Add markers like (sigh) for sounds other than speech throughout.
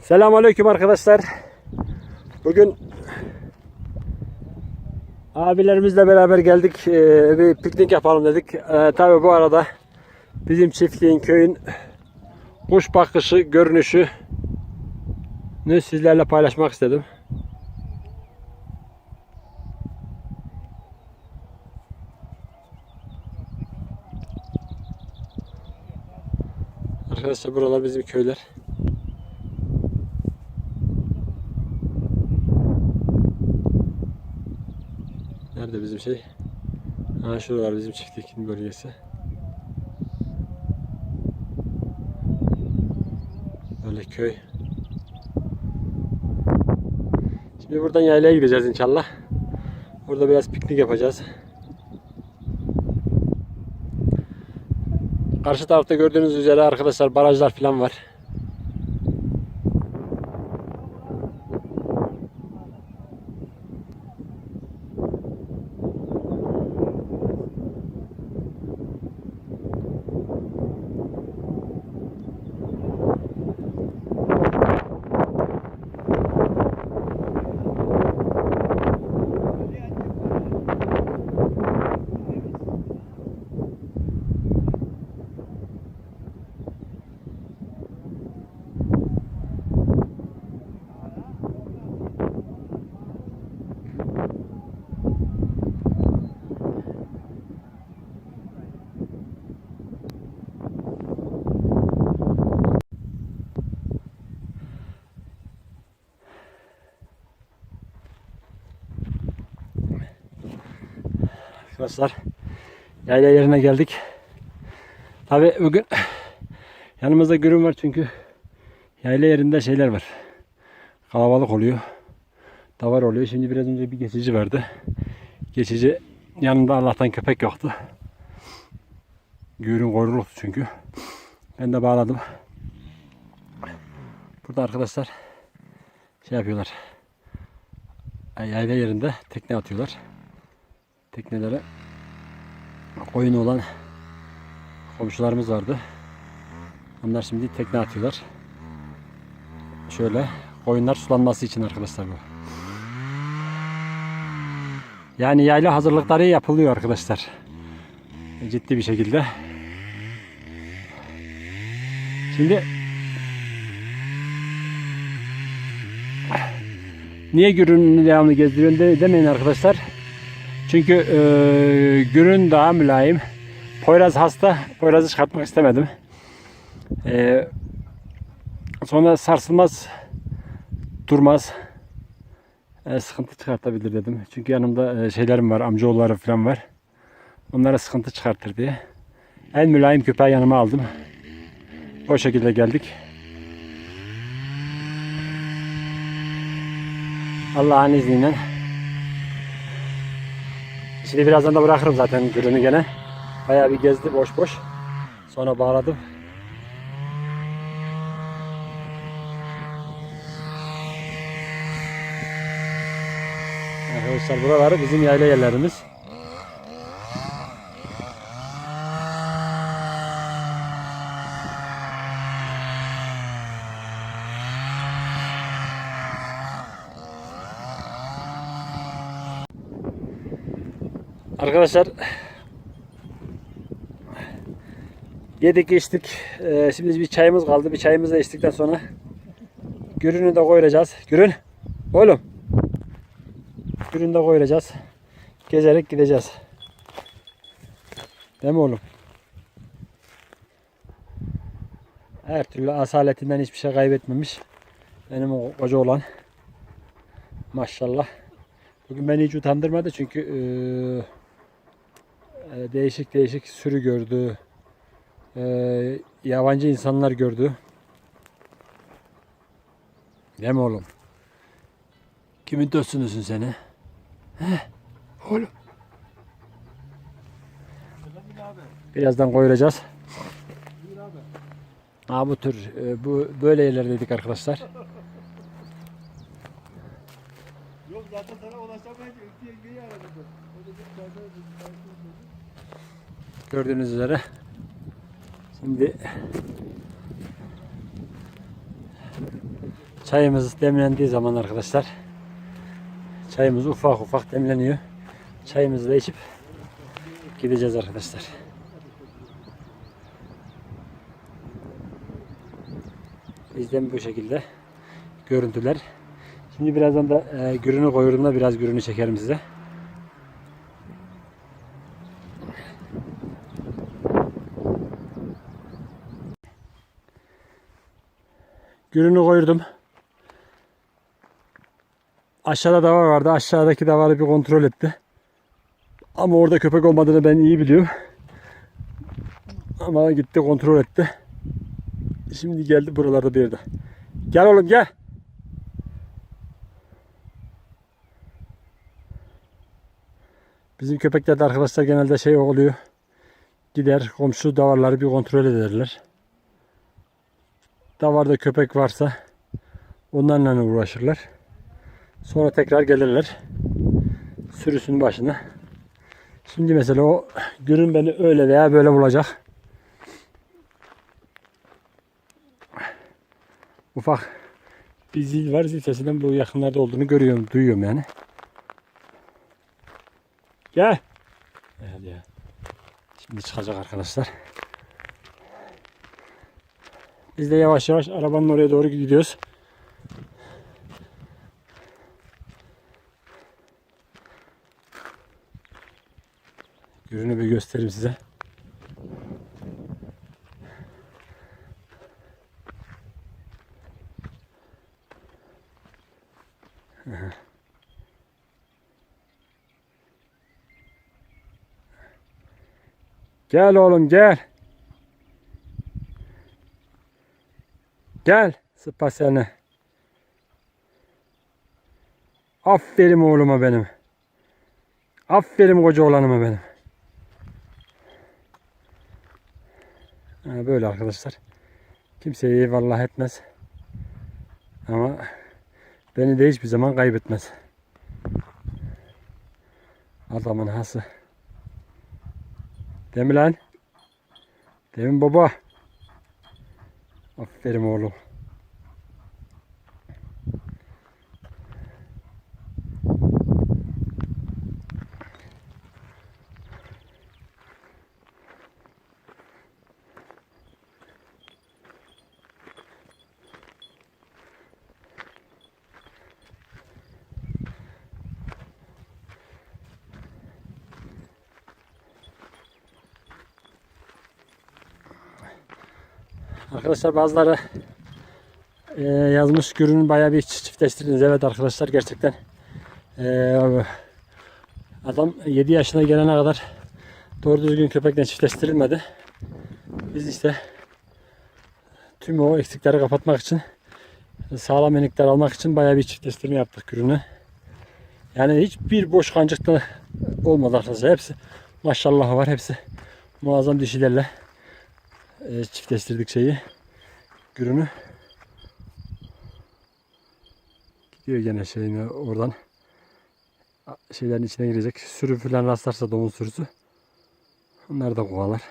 Selamünaleyküm arkadaşlar. Bugün abilerimizle beraber geldik. Ee, bir piknik yapalım dedik. Ee, Tabi bu arada bizim çiftliğin köyün kuş bakışı, görünüşü sizlerle paylaşmak istedim. Arkadaşlar buralar bizim köyler. Nerede bizim şey? Ha şuralar bizim çiftliğin bölgesi. Böyle köy. Şimdi buradan yaylaya gideceğiz inşallah. Burada biraz piknik yapacağız. Karşı tarafta gördüğünüz üzere arkadaşlar barajlar falan var. Arkadaşlar yayla yerine geldik. Tabi bugün (sighs) yanımızda gürüm var çünkü yayla yerinde şeyler var. Kalabalık oluyor. Davar oluyor. Şimdi biraz önce bir geçici vardı. Geçici yanında Allah'tan köpek yoktu. Gürün koyruluktu çünkü. Ben de bağladım. Burada arkadaşlar şey yapıyorlar. Yayla yerinde tekne atıyorlar teknelere koyun olan komşularımız vardı. Onlar şimdi tekne atıyorlar. Şöyle koyunlar sulanması için arkadaşlar bu. Yani yayla hazırlıkları yapılıyor arkadaşlar. Ciddi bir şekilde. Şimdi niye gürünü devamlı gezdiriyorsun de, demeyin arkadaşlar. Çünkü e, gürün daha mülayim. Poyraz hasta. Poyraz'ı çıkartmak istemedim. E, sonra sarsılmaz durmaz. E, sıkıntı çıkartabilir dedim. Çünkü yanımda e, şeylerim var. Amcaoğulları falan var. Onlara sıkıntı çıkartır diye. En mülayim köpeği yanıma aldım. O şekilde geldik. Allah'ın izniyle Şimdi birazdan da bırakırım zaten gülünü gene. Bayağı bir gezdi boş boş. Sonra bağladım. Arkadaşlar buraları bizim yayla yerlerimiz. Arkadaşlar yedik içtik. Ee, şimdi bir çayımız kaldı. Bir çayımızı da içtikten sonra gürünü de koyacağız. Gürün. Oğlum. Gürünü de koyacağız. Gezerek gideceğiz. Değil mi oğlum? Her türlü asaletinden hiçbir şey kaybetmemiş. Benim o koca olan. Maşallah. Bugün beni hiç utandırmadı çünkü eee e, değişik değişik sürü gördü. E, yabancı insanlar gördü. Değil mi oğlum? Kimin dostunusun seni? He? Oğlum. Birazdan koyulacağız. Ha bu tür e, bu böyle yerler dedik arkadaşlar. Yok zaten sana ulaşamayınca Öykü yengeyi aradım. O da bir tane Gördüğünüz üzere. Şimdi Çayımız demlendiği zaman arkadaşlar çayımız ufak ufak demleniyor. Çayımızı da içip gideceğiz arkadaşlar. Bizden bu şekilde görüntüler. Şimdi birazdan da e, gürünü koyduğumda biraz gürünü çekerim size. Gürünü koydum. Aşağıda davar vardı. Aşağıdaki davarı bir kontrol etti. Ama orada köpek olmadığını ben iyi biliyorum. Ama gitti kontrol etti. Şimdi geldi buralarda bir yerde. Gel oğlum gel. Bizim köpeklerde arkadaşlar genelde şey oluyor. Gider komşu davarları bir kontrol ederler. Davarda köpek varsa onlarla uğraşırlar. Sonra tekrar gelirler. Sürüsünün başına. Şimdi mesela o günün beni öyle veya böyle bulacak. Ufak bir zil var. Zil sesinden bu yakınlarda olduğunu görüyorum, duyuyorum yani. Gel. Hadi ya. Şimdi çıkacak arkadaşlar. Biz de yavaş yavaş arabanın oraya doğru gidiyoruz. Ürünü bir göstereyim size. Gel oğlum gel. Gel sıpa seni. Aferin oğluma benim. Aferin koca oğlanıma benim. Ha, böyle arkadaşlar. Kimseye eyvallah etmez. Ama beni de hiçbir zaman kaybetmez. Adamın hası. Değil mi lan? Değil mi baba? Aferin oğlum. Arkadaşlar bazıları e, yazmış görünün bayağı bir çiftleştirdiniz. Evet arkadaşlar gerçekten e, adam 7 yaşına gelene kadar doğru düzgün köpekle çiftleştirilmedi. Biz işte tüm o eksikleri kapatmak için sağlam enikler almak için bayağı bir çiftleştirme yaptık görünü. Yani hiçbir boş kancıkta olmadı arkadaşlar. Hepsi maşallah var. Hepsi muazzam dişilerle e, çiftleştirdik şeyi. Gürünü. Gidiyor gene şeyine oradan. Şeylerin içine girecek. Sürü falan rastlarsa domuz sürüsü. Onlar da kovalar.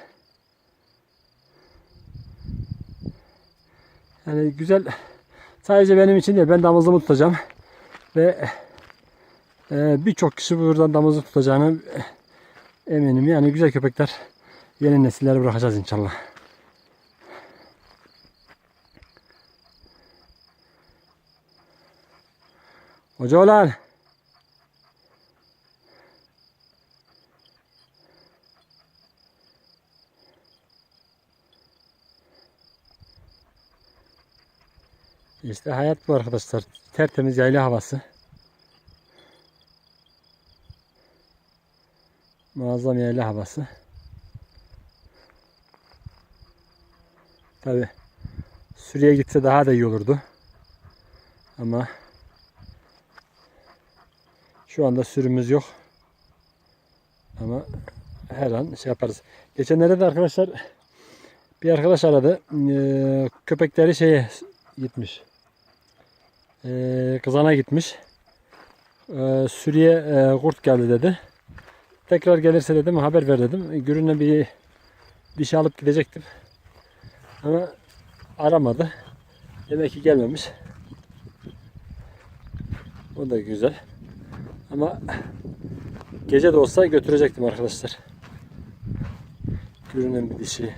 Yani güzel. Sadece benim için değil. Ben damızımı tutacağım. Ve e, birçok kişi buradan damızı tutacağını eminim. Yani güzel köpekler yeni nesilleri bırakacağız inşallah. Hoca olan. İşte hayat bu arkadaşlar. Tertemiz yayla havası. Muazzam yayla havası. Tabi Suriye gitse daha da iyi olurdu. Ama şu anda sürümüz yok. Ama her an şey yaparız. Geçenlerde de arkadaşlar bir arkadaş aradı. Ee, köpekleri şeye gitmiş. Ee, kızana gitmiş. Ee, sürüye e, kurt geldi dedi. Tekrar gelirse dedim haber ver dedim. Gürün'le bir dişi alıp gidecektim. Ama aramadı. Demek ki gelmemiş. O da güzel. Ama gece de olsa götürecektim arkadaşlar. Görünen bir dişi.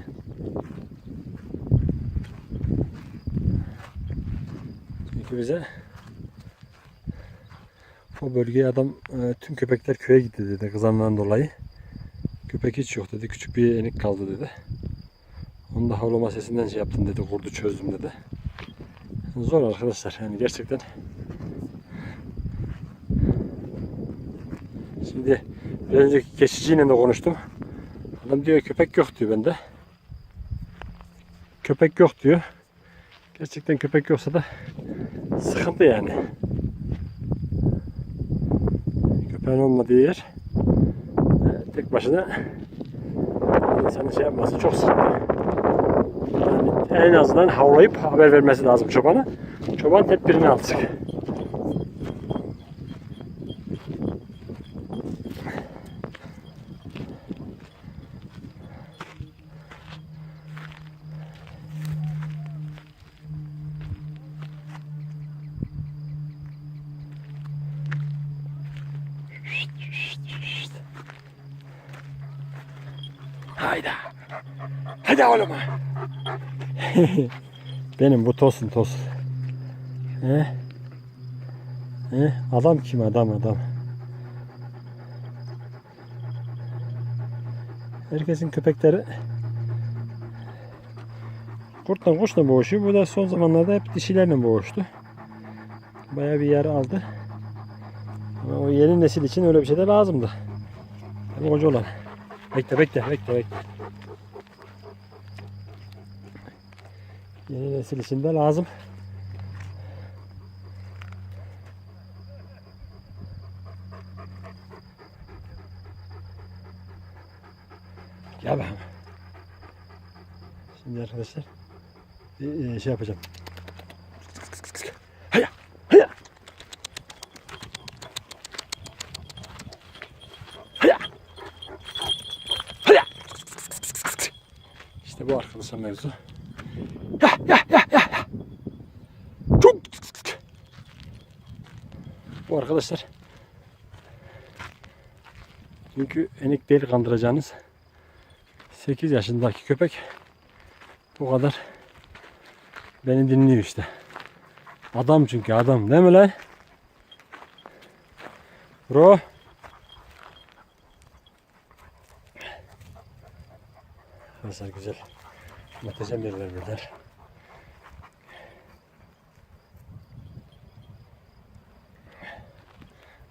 Çünkü bize o bölgeye adam e, tüm köpekler köye gitti dedi kızandan dolayı. Köpek hiç yok dedi. Küçük bir enik kaldı dedi. Onu da havlama sesinden şey yaptım dedi. Kurdu çözdüm dedi. Zor arkadaşlar. Yani gerçekten. Şimdi biraz önceki keşiciyle de konuştum. Adam diyor köpek yok diyor bende. Köpek yok diyor. Gerçekten köpek yoksa da sıkıntı yani. Köpeğin olmadığı yer e, tek başına insanın şey yapması çok sıkıntı. Yani en azından havlayıp haber vermesi lazım çobana. Çoban tedbirini alacak. Hadi oğlum. (laughs) Benim bu tosun tos. He? He? Adam kim adam adam. Herkesin köpekleri kurtla kuşla boğuşuyor. Bu da son zamanlarda hep dişilerle boğuştu. Bayağı bir yer aldı. Ama o yeni nesil için öyle bir şey de lazımdı. Koca olan. Bekle bekle bekle bekle. Yeni nesil için lazım. Gel bakalım. Şimdi arkadaşlar bir e, şey yapacağım. Haya, haya. Haya. Haya. İşte bu arkadaşlar mevzu. Ya ya ya ya. Çok. Bu arkadaşlar. Çünkü enik değil kandıracağınız. 8 yaşındaki köpek bu kadar beni dinliyor işte. Adam çünkü adam değil mi lan? Bro. Arkadaşlar güzel. Muhteşem yerler bunlar.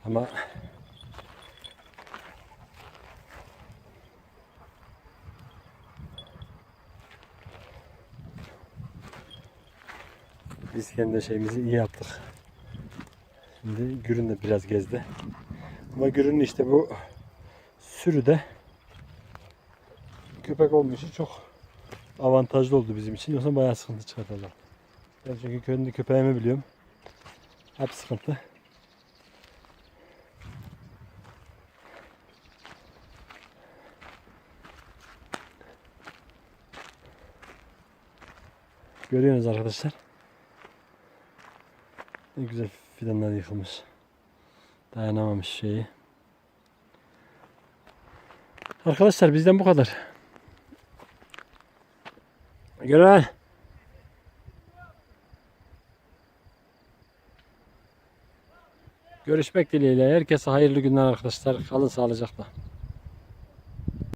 Ama biz kendi şeyimizi iyi yaptık. Şimdi Gürün de biraz gezdi. Ama Gürün işte bu sürüde köpek olmuş çok avantajlı oldu bizim için. Yoksa bayağı sıkıntı çıkartırlar. Ben çünkü kendi köpeğimi biliyorum. Hep sıkıntı. Görüyorsunuz arkadaşlar. Ne güzel fidanlar yıkılmış. Dayanamamış şeyi. Arkadaşlar bizden bu kadar. Gören. Görüşmek dileğiyle. Herkese hayırlı günler arkadaşlar. Kalın sağlıcakla.